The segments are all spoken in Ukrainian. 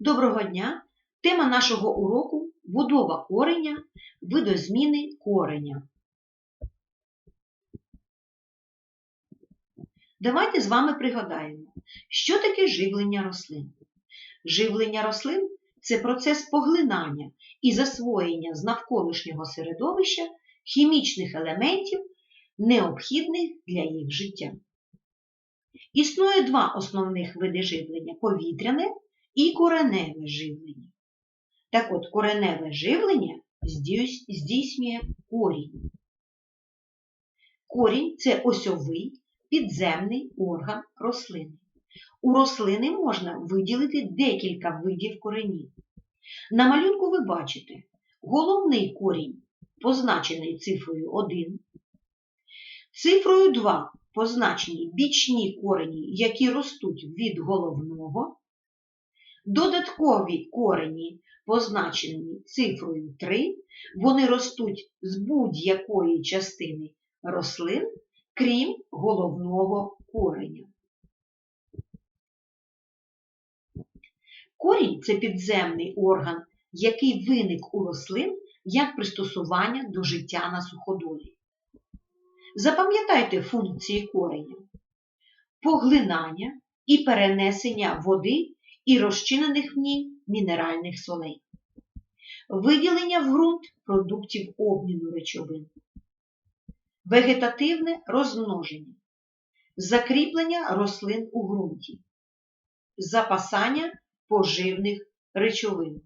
Доброго дня! Тема нашого уроку будова кореня, видозміни кореня. Давайте з вами пригадаємо, що таке живлення рослин. Живлення рослин це процес поглинання і засвоєння з навколишнього середовища хімічних елементів, необхідних для їх життя. Існує два основних види живлення повітряне і кореневе живлення. Так от, кореневе живлення здійснює корінь. Корінь це осьовий підземний орган рослини. У рослини можна виділити декілька видів коренів. На малюнку ви бачите головний корінь, позначений цифрою 1, цифрою 2 позначені бічні корені, які ростуть від головного, Додаткові корені, позначені цифрою 3, вони ростуть з будь-якої частини рослин, крім головного кореня. Корінь це підземний орган, який виник у рослин як пристосування до життя на суходолі. Запам'ятайте функції кореня: поглинання і перенесення води і розчинених в ній мінеральних солей, виділення в ґрунт продуктів обміну речовин, вегетативне розмноження, закріплення рослин у ґрунті, запасання поживних речовин.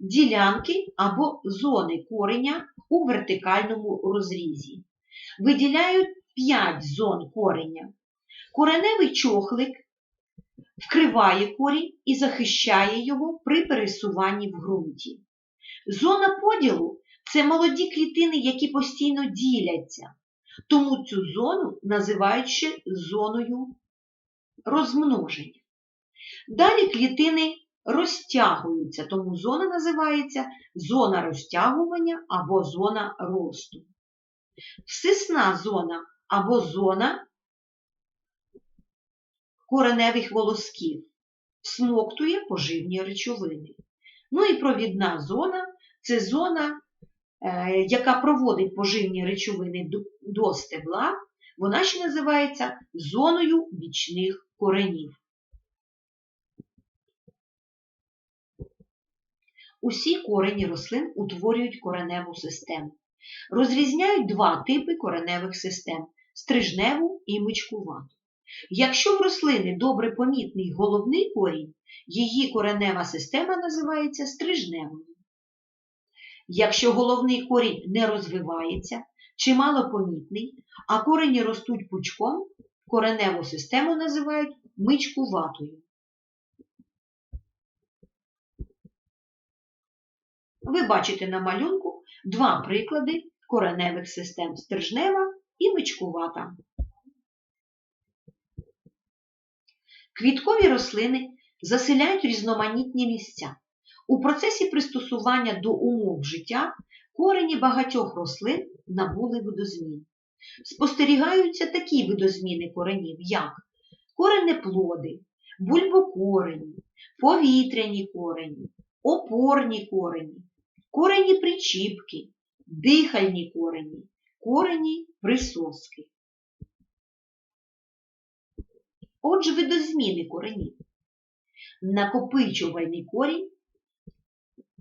Ділянки або зони кореня у вертикальному розрізі. Виділяють 5 зон кореня. Кореневий чохлик вкриває корінь і захищає його при пересуванні в ґрунті. Зона поділу це молоді клітини, які постійно діляться, тому цю зону називають ще зоною розмноження. Далі клітини розтягуються, тому зона називається зона розтягування або зона росту. Всисна зона або зона кореневих волосків, всмоктує поживні речовини. Ну і провідна зона це зона, е, яка проводить поживні речовини до стебла, вона ще називається зоною бічних коренів. Усі корені рослин утворюють кореневу систему. Розрізняють два типи кореневих систем стрижневу і мичкувату. Якщо в рослини добре помітний головний корінь, її коренева система називається стрижневою. Якщо головний корінь не розвивається чи малопомітний, а корені ростуть пучком, кореневу систему називають мичкуватою. Ви бачите на малюнку два приклади кореневих систем стрижнева і мичкувата. Квіткові рослини заселяють різноманітні місця. У процесі пристосування до умов життя корені багатьох рослин набули видозмін. Спостерігаються такі видозміни коренів, як коренеплоди, бульбокорені, повітряні корені, опорні корені, корені причіпки, дихальні корені, корені присоски. Отже, видозміни коренів. Накопичувальний корінь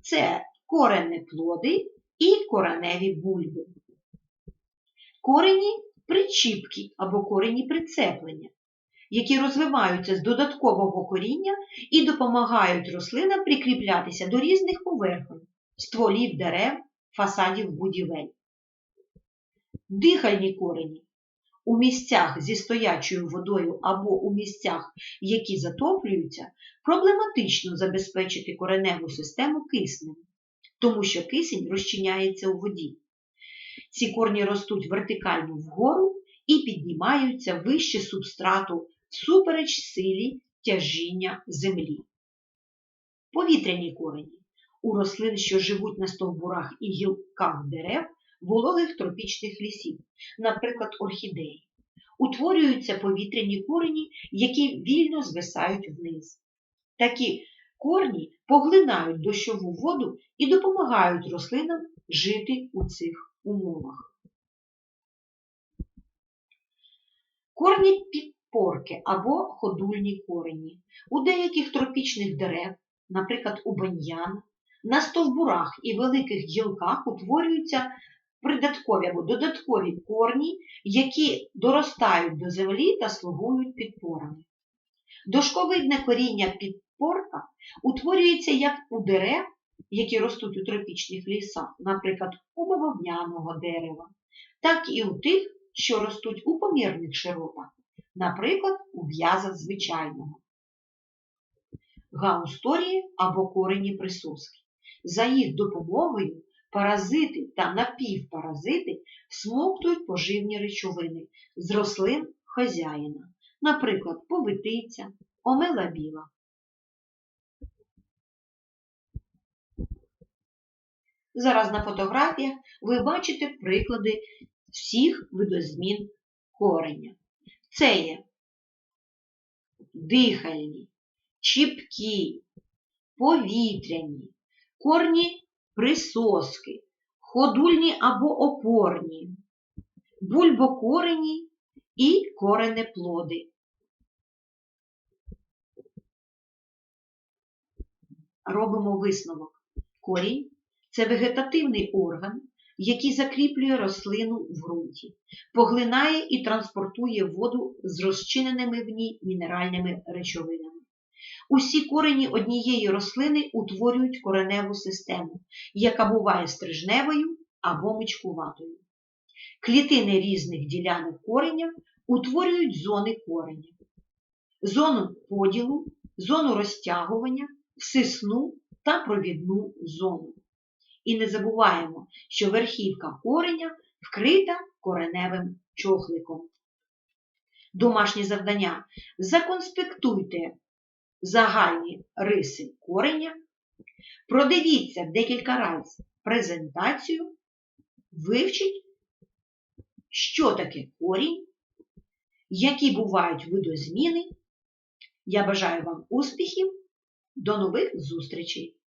це коренеплоди і кореневі бульби. Корені причіпки або корені прицеплення, які розвиваються з додаткового коріння і допомагають рослинам прикріплятися до різних поверхонь, стволів дерев, фасадів будівель. Дихальні корені у місцях зі стоячою водою або у місцях, які затоплюються, проблематично забезпечити кореневу систему киснем, тому що кисень розчиняється у воді. Ці корні ростуть вертикально вгору і піднімаються вище субстрату всупереч силі тяжіння землі. Повітряні корені у рослин, що живуть на стовбурах і гілках дерев, вологих тропічних лісів, наприклад, орхідеї. Утворюються повітряні корені, які вільно звисають вниз. Такі корні поглинають дощову воду і допомагають рослинам жити у цих умовах. Корні підпорки або ходульні корені. У деяких тропічних дерев, наприклад, у баньян, на стовбурах і великих гілках утворюються придаткові або додаткові корні, які доростають до землі та слугують підпорами. Дошковидне коріння підпорка утворюється як у дерев, які ростуть у тропічних лісах, наприклад, у бавовняного дерева, так і у тих, що ростуть у помірних широтах, наприклад, у в'язах звичайного. Гаусторії або корені присоски. За їх допомогою паразити та напівпаразити всмоктують поживні речовини з рослин хазяїна, наприклад, повитиця, омела біла. Зараз на фотографіях ви бачите приклади всіх видозмін кореня. Це є дихальні, чіпкі, повітряні, корні присоски, ходульні або опорні, бульбокорені і коренеплоди. Робимо висновок. Корінь це вегетативний орган, який закріплює рослину в ґрунті, поглинає і транспортує воду з розчиненими в ній мінеральними речовинами. Усі корені однієї рослини утворюють кореневу систему, яка буває стрижневою або мичкуватою. Клітини різних ділянок кореня утворюють зони кореня, зону поділу, зону розтягування, всисну та провідну зону. І не забуваємо, що верхівка кореня вкрита кореневим чохликом. Домашнє завдання. Законспектуйте загальні риси кореня, продивіться декілька разів презентацію, вивчіть, що таке корінь, які бувають видозміни. Я бажаю вам успіхів. До нових зустрічей!